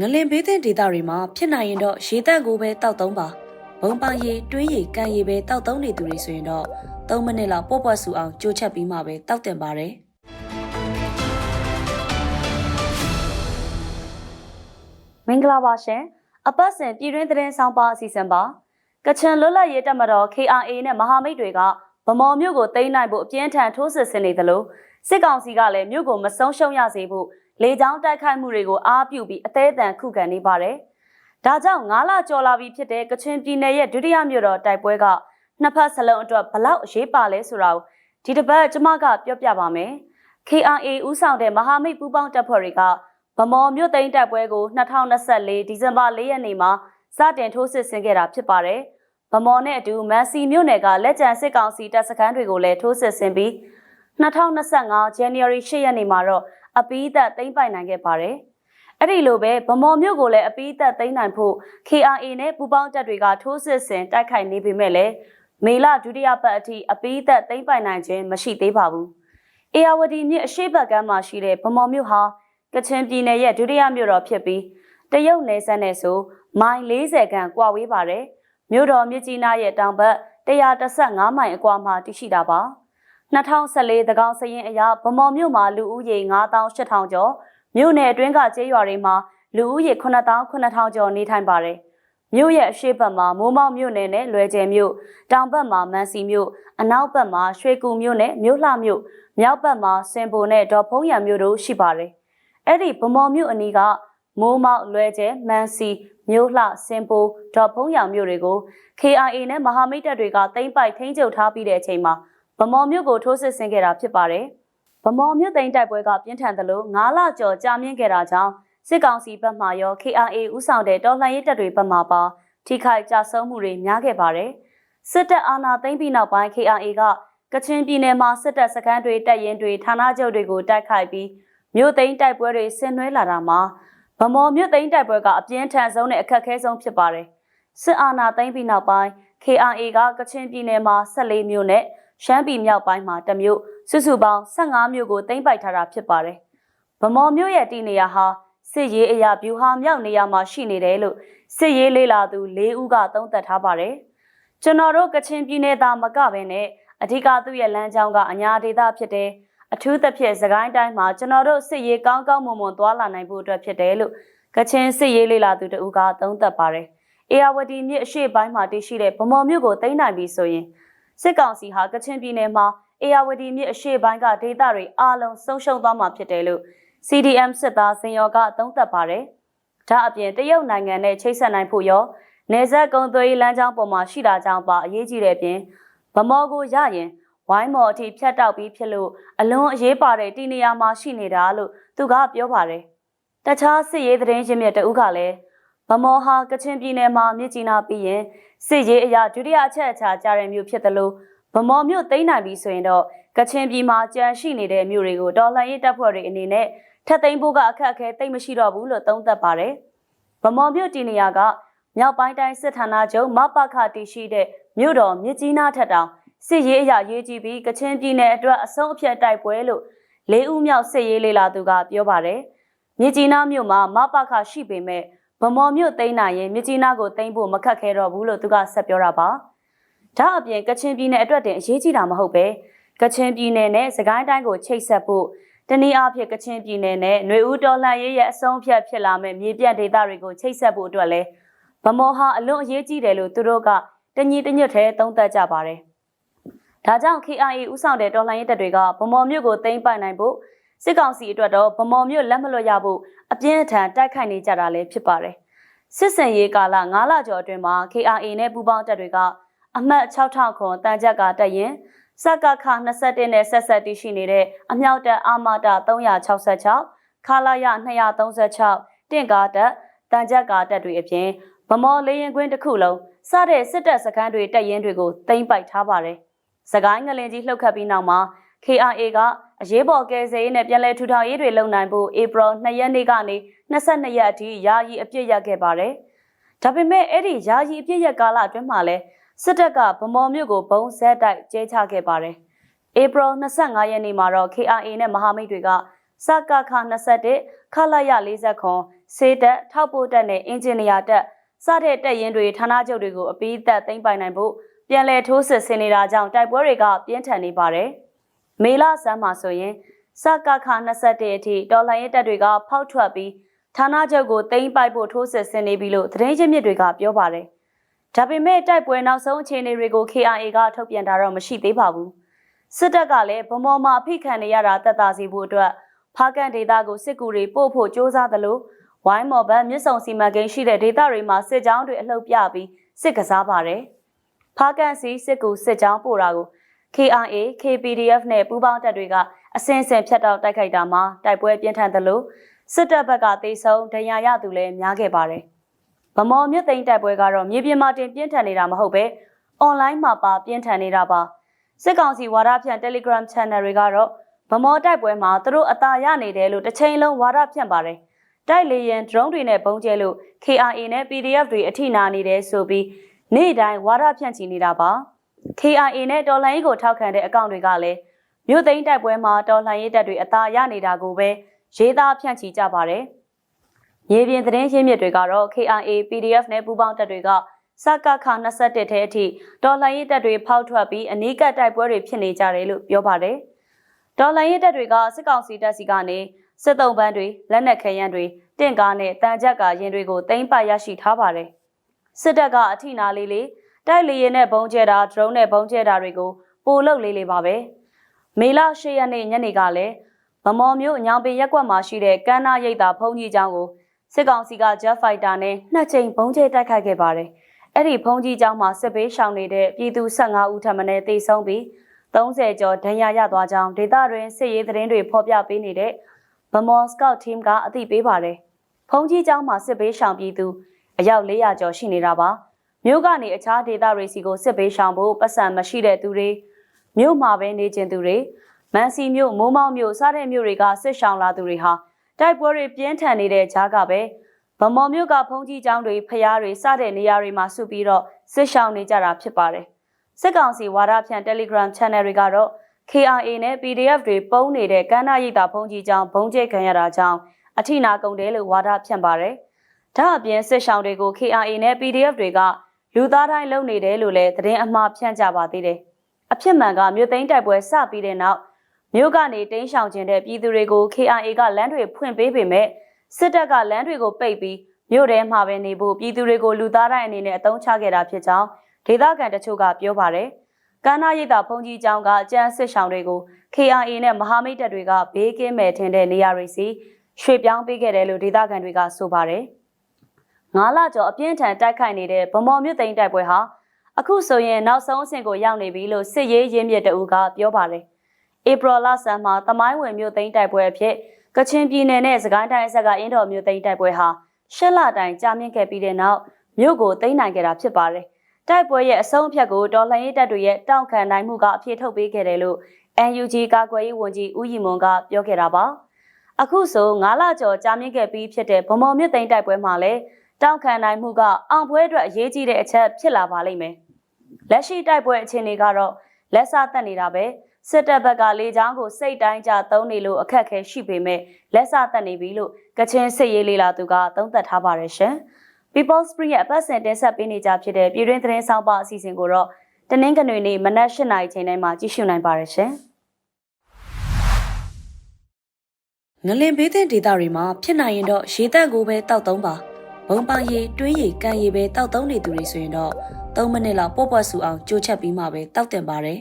ငလင်ဘေးသင့်ဒေသတွေမှာဖြစ်နိုင်ရင်တော့ရေတက်ကိုပဲတောက်သုံးပါဘုံပန်းရေတွင်းရေကန်ရေပဲတောက်သုံးနေသူတွေဆိုရင်တော့3မိနစ်လောက်ပေါ့ပွက်ဆူအောင်ကြိုးချက်ပြီးမှပဲတောက်တင်ပါတယ်မင်္ဂလာပါရှင်အပတ်စဉ်ပြည်တွင်းသတင်းဆောင်ပါအစီအစဉ်ပါကချင်လွတ်လပ်ရေးတပ်မတော် KRA နဲ့မဟာမိတ်တွေကဗမော်မြို့ကိုသိမ်းနိုင်ဖို့အပြင်းထန်ထိုးစစ်ဆင်နေသလိုစစ်ကောင်စီကလည်းမြို့ကိုမဆုံးရှုံးရစေဖို့ လေကြောင်းတိုက်ခိုက်မှုတွေကိုအားပြုပြီးအသေးအံခုခံနေပါတယ်။ဒါကြောင့်9လကျော်လာပြီဖြစ်တဲ့ကချင်ပြည်နယ်ရဲ့ဒုတိယမြို့တော်တိုက်ပွဲကနှစ်ဖက်စလုံးအတွက်ဘလောက်အရေးပါလဲဆိုတာကိုဒီတစ်ပတ်ကျွန်မကပြောပြပါမယ်။ KRA ဦးဆောင်တဲ့မဟာမိတ်ပူးပေါင်းတပ်ဖွဲ့တွေကဗမော်မြို့သိမ်းတိုက်ပွဲကို2024ဒီဇင်ဘာ4ရက်နေ့မှာစတင်ထိုးစစ်ဆင်ခဲ့တာဖြစ်ပါတယ်။ဗမော်နဲ့အတူမန်စီမြို့နယ်ကလက်ကျန်စစ်ကောင်စီတပ်စခန်းတွေကိုလည်းထိုးစစ်ဆင်ပြီး2025 January 10ရက်နေ့မှာတော့ အပီးသက်သိမ်းပိုက်နိုင်ခဲ့ပါတယ်။အဲ့ဒီလိုပဲဗမော်မြို့ကိုလည်းအပီးသက်သိမ်းနိုင်ဖို့ KRA နဲ့ပူးပေါင်းတပ်တွေကထိုးစစ်ဆင်တိုက်ခိုက်နေပေမဲ့လည်းမေလဒုတိယပတ်အထိအပီးသက်သိမ်းပိုက်နိုင်ခြင်းမရှိသေးပါဘူး။အေယာဝတီမြစ်အရှိတ်ဘက်ကမ်းမှာရှိတဲ့ဗမော်မြို့ဟာကချင်ပြည်နယ်ရဲ့ဒုတိယမြို့တော်ဖြစ်ပြီးတရုတ်နယ်စပ်နဲ့ဆိုမိုင်40ခန့်ကွာဝေးပါတယ်။မြို့တော်မြစ်ကြီးနားရဲ့တောင်ဘက်135မိုင်အကွာမှာတည်ရှိတာပါ။ 2014သကောင်စရင်အရဗမော်မြို့မှာလူဦးရေ9800ကျော်မြို့နယ်အတွင်းကကျေးရွာတွေမှာလူဦးရေ9000ကျော်နေထိုင်ပါတယ်မြို့ရဲ့အရှေ့ဘက်မှာမိုးမောက်မြို့နယ်နဲ့လွယ်ကျယ်မြို့တောင်ဘက်မှာမန်စီမြို့အနောက်ဘက်မှာရွှေကူမြို့နဲ့မြို့လှမြို့မြောက်ဘက်မှာစင်ပိုနဲ့ဒေါ်ဖုံးရံမြို့တို့ရှိပါတယ်အဲ့ဒီဗမော်မြို့အနီးကမိုးမောက်လွယ်ကျယ်မန်စီမြို့လှစင်ပိုဒေါ်ဖုံးရံမြို့တွေကို KIA နဲ့မဟာမိတ်တပ်တွေကတိမ့်ပိုက်ထိန်းချုပ်ထားပြီးတဲ့အချိန်မှာ ဗမော်မြို့ကိုထိုးစစ်ဆင်ခဲ့တာဖြစ်ပါတယ်။ဗမော်မြို့သိမ်းတိုက်ပွဲကပြင်းထန်သလို9လကျော်ကြာမြင့်ခဲ့တာကြောင့်စစ်ကောင်စီဘက်မှရော KRA ဥဆောင်တဲ့တော်လှန်ရေးတပ်တွေဘက်မှပါထိခိုက်ကြဆုံးမှုတွေများခဲ့ပါတယ်။စစ်တပ်အာဏာသိမ်းပြီးနောက်ပိုင်း KRA ကကချင်ပြည်နယ်မှာစစ်တပ်စခန်းတွေတပ်ရင်းတွေဌာနချုပ်တွေကိုတိုက်ခိုက်ပြီးမြို့သိမ်းတိုက်ပွဲတွေဆင်နွှဲလာတာမှာဗမော်မြို့သိမ်းတိုက်ပွဲကအပြင်းထန်ဆုံးနဲ့အခက်အခဲဆုံးဖြစ်ပါတယ်။စစ်အာဏာသိမ်းပြီးနောက်ပိုင်း KRA ကကချင်ပြည်နယ်မှာ14မြို့နဲ့ ရှမ်းပြည်မြောက်ပိုင်းမှာတစ်မြို့စုစုပေါင်း15မြို့ကိုသိမ်းပိုက်ထားတာဖြစ်ပါတယ်။ဗမော်မြို့ရဲ့တည်နေရာဟာစစ်ရေးအရာဗျူဟာမြောက်နေရာမှာရှိနေတယ်လို့စစ်ရေးလေးလာသူ၄ဦးကသုံးသပ်ထားပါတယ်။ကျွန်တော်တို့ကချင်ပြည်နယ်သားမကဘဲနဲ့အဓိကသူ့ရဲ့လမ်းကြောင်းကအညာဒေသဖြစ်တဲ့အထူးသဖြင့်စကိုင်းတိုင်းမှာကျွန်တော်တို့စစ်ရေးကောင်းကောင်းမွန်မွန်သွားလာနိုင်ဖို့အတွက်ဖြစ်တယ်လို့ကချင်စစ်ရေးလေးလာသူတဦးကသုံးသပ်ပါတယ်။အေယာဝတီမြစ်အရှေ့ပိုင်းမှာတည်ရှိတဲ့ဗမော်မြို့ကိုသိမ်းနိုင်ပြီဆိုရင် စစ်ကောင်စီဟာကချင်ပြည်နယ်မှာအေယာဝတီမြစ်အရှေ့ပိုင်းကဒေသတွေအားလုံးဆုံးရှုံးသွားမှာဖြစ်တယ်လို့ CDM စစ်သားစင်ရောကသုံးသပ်ပါတယ်။ဒါအပြင်တရုတ်နိုင်ငံနဲ့ချိတ်ဆက်နိုင်ဖို့ရောနေဆက်ကုံသွေးလမ်းကြောင်းပေါ်မှာရှိတာကြောင့်ပါအရေးကြီးတဲ့အပြင်ဗမော်ကိုရရင်ဝိုင်းမော်အထိဖြတ်တောက်ပြီးဖြစ်လို့အလွန်အရေးပါတဲ့တည်နေရာမှာရှိနေတာလို့သူကပြောပါတယ်။တခြားစစ်ရေးသတင်းရင်းမြစ်တဦးကလည်း ဗမော်ဟာကချင်ပြည်နယ်မှာမြစ်ကြီးနားပြီးရင်စစ်ရေးအရာဒုတိယအချက်အခြာကြားတဲ့မြို့ဖြစ်တယ်လို့ဗမော်မြို့သိမ်းနိုင်ပြီဆိုရင်တော့ကချင်ပြည်မှာကြန့်ရှိနေတဲ့မြို့တွေကိုတော်လှန်ရေးတပ်ဖွဲ့တွေအနေနဲ့ထပ်သိမ်းဖို့ကအခက်အခဲသိမ့်မရှိတော့ဘူးလို့သုံးသပ်ပါတယ်။ဗမော်မြို့တည်နေရာကမြောက်ပိုင်းတိုင်းစစ်ဌာနချုပ်မပခတည်ရှိတဲ့မြို့တော်မြစ်ကြီးနားထက်တောင်စစ်ရေးအရာရေးကြည့်ပြီးကချင်ပြည်နယ်အတွက်အဆုံးအဖြတ်တိုက်ပွဲလို့လေးဦးမြောက်စစ်ရေးလေးလာသူကပြောပါတယ်။မြစ်ကြီးနားမြို့မှာမပခရှိပေမဲ့ ဗမော်မြို့သိမ်းနိုင်ရင်မြကြီးနားကိုသိမ်းဖို့မခက်ခဲတော့ဘူးလို့သူကဆက်ပြောတာပါ။ဒါအပြင်ကချင်ပြည်နယ်အတွက်တင်အရေးကြီးတာမဟုတ်ပဲကချင်ပြည်နယ်နဲ့စကိုင်းတိုင်းကိုချိတ်ဆက်ဖို့တနည်းအားဖြင့်ကချင်ပြည်နယ်နဲ့ຫນွေဦးတော်လှန်ရေးရဲ့အဆုံးဖြတ်ဖြစ်လာမဲ့မြေပြန့်ဒေသတွေကိုချိတ်ဆက်ဖို့အတွက်လဲဗမော်ဟာအလွန်အရေးကြီးတယ်လို့သူတို့ကတညီတညွတ်ထဲသုံးသပ်ကြပါတယ်။ဒါကြောင့် KIA ဥဆောင်တဲ့တော်လှန်ရေးတပ်တွေကဗမော်မြို့ကိုသိမ်းပိုက်နိုင်ဖို့ စစ်ကောင်စီအတွက်တော့ဗမော်မြို့လက်မလွတ်ရဖို့အပြင်းအထန်တိုက်ခိုက်နေကြတာလည်းဖြစ်ပါတယ်။စစ်စင်ရေးကာလ9လကျော်အတွင်းမှာ KRA နဲ့ပူးပေါင်းတပ်တွေကအမှတ်6000ခွန်တန်ကြက်ကတက်ရင်စကခ21နဲ့ဆက်ဆက်တည်ရှိနေတဲ့အမြောက်တပ်အာမတာ366ခလာရ236တင့်ကားတပ်တန်ကြက်ကတပ်တွေအပြင်ဗမော်လေးရင်ကွင်းတစ်ခုလုံးစတဲ့စစ်တပ်စခန်းတွေတပ်ရင်းတွေကိုတင်ပိုက်ထားပါတယ်။စကိုင်းငလင်ကြီးလှုပ်ခတ်ပြီးနောက်မှာ KRA ကအရေးပေါ်ကယ်ဆယ်ရေးနဲ့ပြည်လဲထူထောင်ရေးတွေလုပ်နိုင်ဖို့ဧပြီ2ရက်နေ့ကနေ22ရက်အထိယာယီအပြည့်ရက်ခဲ့ပါတယ်။ဒါပေမဲ့အဲ့ဒီယာယီအပြည့်ရက်ကာလအတွင်းမှာလဲစစ်တပ်ကဗမော်မြို့ကိုဘုံဇက်တိုက်ကျဲချခဲ့ပါတယ်။ဧပြီ25ရက်နေ့မှာတော့ KRA နဲ့မဟာမိတ်တွေကစကခ21ခလာရ40ခွန်စေတက်ထောက်ပို့တက်နဲ့အင်ဂျင်နီယာတက်စတဲ့တက်ရင်တွေဌာနချုပ်တွေကိုအပြီးသက်သိမ်းပိုင်နိုင်ဖို့ပြန်လည်ထိုးစစ်ဆင်နေတာကြောင့်တိုက်ပွဲတွေကပြင်းထန်နေပါတယ်။ မေလဆန်းမှာဆိုရင်စကခ21အထိတော်လှန်ရေးတပ်တွေကဖောက်ထွက်ပြီးဌာနချုပ်ကိုသိမ်းပိုက်ဖို့ထိုးစစ်ဆင်နေပြီလို့သတင်းရင်းမြစ်တွေကပြောပါတယ်။ဒါပေမဲ့တိုက်ပွဲနောက်ဆုံးအခြေအနေတွေကို KIA ကထုတ်ပြန်တာတော့မရှိသေးပါဘူး။စစ်တပ်ကလည်းဗမော်မှာအဖိခံနေရတာတက်တာစီဖို့အတွက်ဖားကန်ဒေတာကိုစစ်ကူတွေပို့ဖို့စ조사သလိုဝိုင်းမော်ဘတ်မြစ်ဆုံစီမံကိန်းရှိတဲ့ဒေသတွေမှာစစ်ကြောင်းတွေအလှုပ်ပြပြီးစစ်ကစားပါတယ်။ဖားကန်စီစစ်ကူစစ်ကြောင်းပို့တာကို KRA, KPDF နဲ့ပူးပေါင်းတပ်တွေကအစင်စင်ဖြတ်တောက်တိုက်ခိုက်တာမှာတိုက်ပွဲပြင်းထန်သလိုစစ်တပ်ဘက်ကတေဆုံးဒဏ်ရာရသူလည်းများခဲ့ပါတယ်။ဗမော်မြစ်သိမ်းတိုက်ပွဲကတော့မြေပြင်မှာတင်ပြင်းထန်နေတာမဟုတ်ပဲအွန်လိုင်းမှာပါပြင်းထန်နေတာပါ။စစ်ကောင်စီဝါဒဖြန့် Telegram Channel တွေကတော့ဗမော်တိုက်ပွဲမှာသူတို့အသာရနေတယ်လို့တစ်ချိန်လုံးဝါဒဖြန့်ပါတယ်။တိုက်လေရင် drone တွေနဲ့ပုံကျဲလို့ KRA နဲ့ PDF တွေအထိနာနေတယ်ဆိုပြီးနေ့တိုင်းဝါဒဖြန့်ချီနေတာပါ။ KRA နဲ့တော်လှန်ရေးကိုထောက်ခံတဲ့အကောင့်တွေကလည်းမြို့သိမ်းတိုက်ပွဲမှာတော်လှန်ရေးတပ်တွေအသာရနေတာကိုပဲရေးသားဖြန့်ချီကြပါတယ်။မြေပြင်သတင်းရင်းမြစ်တွေကတော့ KRA, PDF နဲ့ပူးပေါင်းတပ်တွေကစကခ21ထဲအထိတော်လှန်ရေးတပ်တွေဖောက်ထွက်ပြီးအနီးကပ်တိုက်ပွဲတွေဖြစ်နေကြတယ်လို့ပြောပါတယ်။တော်လှန်ရေးတပ်တွေကစစ်ကောင်စီတပ်စီကနေစစ်တုံးပန်းတွေလက်နက်ခဲယမ်းတွေတင့်ကားနဲ့တန်ကြပ်ကာရင်တွေကိုတင်ပရရှိထားပါတယ်။စစ်တပ်ကအထိနာလေးလေး တိုက်လေရင်နဲ့ဘုံကျဲတာ drone နဲ့ဘုံကျဲတာတွေကိုပိုလုတ်လေးလေးပါပဲမေလ၈ရက်နေ့ညနေကလည်းဗမော်မျိုးညောင်ပင်ရက်ကွက်မှာရှိတဲ့ကမ်းနာရိပ်သာဖုံးကြီးကျောင်းကိုစစ်ကောင်စီက Jet Fighter နဲ့နှစ်ကြိမ်ဘုံကျဲတိုက်ခိုက်ခဲ့ပါတယ်အဲ့ဒီဖုံးကြီးကျောင်းမှာစစ်ဘေးရှောင်နေတဲ့ပြည်သူ15ဦးထပ်မံတေဆုံးပြီး30ကျော်ဒဏ်ရာရသွားကြောင်းဒေသတွင်စစ်ရေးသတင်းတွေဖော်ပြပေးနေတဲ့ဗမော်စကောက် team ကအသိပေးပါတယ်ဖုံးကြီးကျောင်းမှာစစ်ဘေးရှောင်ပြည်သူအယောက်400ကျော်ရှိနေတာပါ မြို့ကနေအခြားဒေသတွေစီကိုစစ်ဘေးရှောင်ဖို့ပတ်စံမရှိတဲ့သူတွေမြို့မှာပဲနေကျင်သူတွေမန်စီမြို့မိုးမောက်မြို့စတဲ့မြို့တွေကစစ်ရှောင်လာသူတွေဟာတိုက်ပွဲတွေပြင်းထန်နေတဲ့ကြားကပဲဗမော်မြို့ကဖုံးကြီးကျောင်းတွေဖျားတွေစတဲ့နေရာတွေမှာစုပြီးတော့စစ်ရှောင်နေကြတာဖြစ်ပါတယ်စစ်ကောင်စီဝါဒဖြန့် Telegram Channel တွေကတော့ KRA နဲ့ PDF တွေပုံနေတဲ့ကမ်းနာရိပ်သာဖုံးကြီးကျောင်းဘုံကျဲခံရတာကြောင့်အထိနာကုန်တယ်လို့ဝါဒဖြန့်ပါတယ်ဒါအပြင်စစ်ရှောင်တွေကို KRA နဲ့ PDF တွေက လူသားတိုင်းလုံနေတယ်လို့လည်းသတင်းအမှားဖြန့်ကြပါသေးတယ်။အဖြစ်မှန်ကမြို့သိမ်းတိုက်ပွဲစပြီးတဲ့နောက်မြို့ကနေတင်းရှောင်ခြင်းတဲ့ပြည်သူတွေကို KRA ကလမ်းတွေဖွင့်ပေးပေမဲ့စစ်တပ်ကလမ်းတွေကိုပိတ်ပြီးမြို့ထဲမှာပဲနေဖို့ပြည်သူတွေကိုလူသားတိုင်းအနေနဲ့အသုံးချခဲ့တာဖြစ်ကြောင်းဒေသခံတချို့ကပြောပါတယ်။ကမ်းနာရိပ်သာဖုန်ကြီးကျောင်းကအကြမ်းစစ်ရှောင်တွေကို KRA နဲ့မဟာမိတ်တပ်တွေကဘေးကင်းမဲ့ထင်တဲ့နေရာတွေစီရွှေ့ပြောင်းပေးခဲ့တယ်လို့ဒေသခံတွေကဆိုပါတယ်။ ငါးလကျော်အပြင်းထန်တိုက်ခိုက်နေတဲ့ဗမော်မြို့သိမ်းတိုက်ပွဲဟာအခုဆိုရင်နောက်ဆုံးအဆင့်ကိုရောက်နေပြီလို့စစ်ရေးရင်းမြစ်တအူကပြောပါတယ်။ဧပြီလဆန်းမှာတမိုင်းဝင်မြို့သိမ်းတိုက်ပွဲအဖြစ်ကချင်ပြည်နယ်နဲ့စကိုင်းတိုင်းအဆက်ကအင်းတော်မြို့သိမ်းတိုက်ပွဲဟာရှစ်လတိုင်ကြာမြင့်ခဲ့ပြီးတဲ့နောက်မြို့ကိုသိမ်းနိုင်ခဲ့တာဖြစ်ပါတယ်။တိုက်ပွဲရဲ့အဆုံးအဖြတ်ကိုတော်လှန်ရေးတပ်တွေရဲ့တောက်ခံနိုင်မှုကအပြည့်ထုတ်ပေးခဲ့တယ်လို့ NUG ကာကွယ်ရေးဝန်ကြီးဦးရီမွန်ကပြောခဲ့တာပါ။အခုဆို9လကျော်ကြာမြင့်ခဲ့ပြီးဖြစ်တဲ့ဗမော်မြို့သိမ်းတိုက်ပွဲမှာလည်း တောက်ခံနိုင်မှုကအောင်ပွဲအတွက်အရေးကြီးတဲ့အချက်ဖြစ်လာပါလိမ့်မယ်။လက်ရှိတိုက်ပွဲအခြေအနေကတော့လက်ဆသက်နေတာပဲစစ်တပ်ဘက်ကလေကြောင်းကိုစိတ်တိုင်းကြသုံးနေလို့အခက်အခဲရှိပေမဲ့လက်ဆသက်နေပြီလို့ကချင်စစ်ရေးလေးလာသူကသုံးသပ်ထားပါတယ်ရှင်။ People Spring ရဲ့အပတ်စဉ်တင်ဆက်ပေးနေကြဖြစ်တဲ့ပြည်တွင်းသတင်းဆောင်ပါအစီအစဉ်ကိုတော့တနင်္ဂနွေနေ့မနက်၈နာရီချိန်တိုင်းမှာကြည့်ရှုနိုင်ပါတယ်ရှင်။ငလင်ဘေးတဲ့ဒေသတွေမှာဖြစ်နိုင်ရင်တော့ရေတက်ကိုပဲတောက်သုံးပါ။ ဘုံပါရီတွင်းရီကန်ရီပဲတောက်သုံးနေသူတွေဆိုရင်တော့3မိနစ်လောက်ပေါ့ပေါ့ဆူအောင်ကြိုချက်ပြီးမှပဲတောက်တင်ပါတယ်